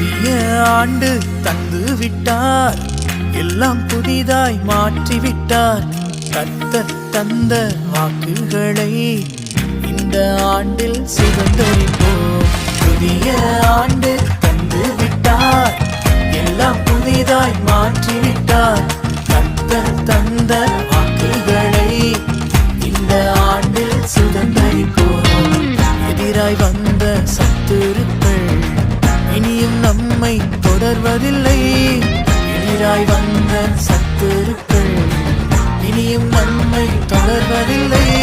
புதிய ஆண்டு தந்து விட்டார். எல்லாம் புதிதாய் மாற்றி விட்டார் தந்த வாக்குகளை இந்த ஆண்டில் சுதந்திரிப்போம். புதிய ஆண்டு தந்து விட்டார். எல்லாம் புதிதாய் மாற்றி விட்டார் தந்த வாக்குகளை இந்த ஆண்டில் சுதந்திரிப்போம். எதிராய் வந்த சத்துருக்கு நம்மை தொடர்வதில்லை. எதிராய் வந்த சத்துருக்கள் இனியும் நம்மை தொடர்வதில்லை.